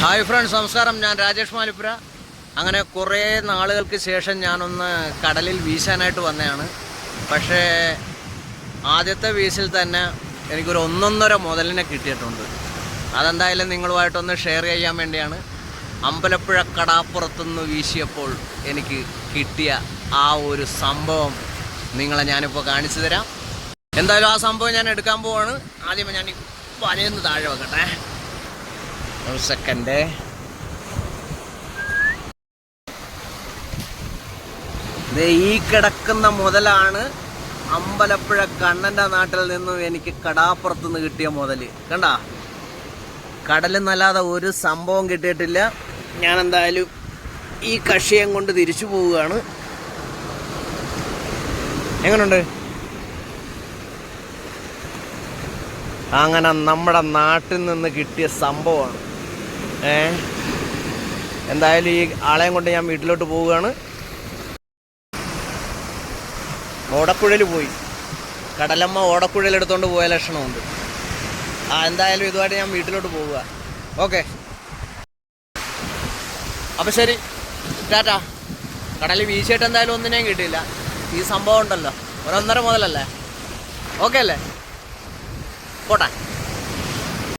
Hi friends നമസ്കാരം. ഞാൻ രാജേഷ് മാലിപ്പുര. അങ്ങനെ കുറേ നാളുകൾക്ക് ശേഷം ഞാനൊന്ന് കടലിൽ വീശാനായിട്ട് വന്നതാണ്. പക്ഷേ ആദ്യത്തെ വീശിൽ തന്നെ എനിക്കൊരു ഒന്നൊന്നര മുതലിനെ കിട്ടിയിട്ടുണ്ട്. അതെന്തായാലും നിങ്ങളുമായിട്ടൊന്ന് ഷെയർ ചെയ്യാൻ വേണ്ടിയാണ്. അമ്പലപ്പുഴ കടാപ്പുറത്തുനിന്ന് വീശിയപ്പോൾ എനിക്ക് കിട്ടിയ ആ ഒരു സംഭവം നിങ്ങളെ ഞാനിപ്പോൾ കാണിച്ചു തരാം. എന്തായാലും ആ സംഭവം ഞാൻ എടുക്കാൻ പോവാണ്. ആദ്യം ഞാൻ വലയൊന്ന് താഴെ വെക്കട്ടെ. ഒരു സെക്കൻഡ് ദേ ഈ കിടക്കുന്ന മുതലാണ് അമ്പലപ്പുഴ കണ്ണന്റെ നാട്ടിൽ നിന്നും എനിക്ക് കടാപ്പുറത്ത് നിന്ന് കിട്ടിയ മുതൽ. കണ്ട? കടലിൽ നല്ലാതെ ഒരു സംഭവം കിട്ടിയിട്ടില്ല. ഞാൻ എന്തായാലും ഈ കഷിയം കൊണ്ട് തിരിച്ചു പോവുകയാണ്. എങ്ങനുണ്ട്? അങ്ങനെ നമ്മുടെ നാട്ടിൽ നിന്ന് കിട്ടിയ സംഭവമാണ്. എന്തായാലും ഈ ആളെയും കൊണ്ട് ഞാൻ വീട്ടിലോട്ട് പോവുകയാണ്. ഓടക്കുഴൽ പോയി. കടലമ്മ ഓടക്കുഴൽ എടുത്തോണ്ട് പോയ ലക്ഷണമുണ്ട്. ആ എന്തായാലും ഇതുമായിട്ട് ഞാൻ വീട്ടിലോട്ട് പോവുക. ഓക്കെ. അപ്പം ശരി. ടാറ്റാ. കടലിൽ വീശിയിട്ട് എന്തായാലും ഒന്നിനെയും കിട്ടിയില്ല. ഈ സംഭവം ഉണ്ടല്ലോ. ഒരൊന്നര മുതലല്ലേ? ഓക്കെ അല്ലേ? പോട്ടെ.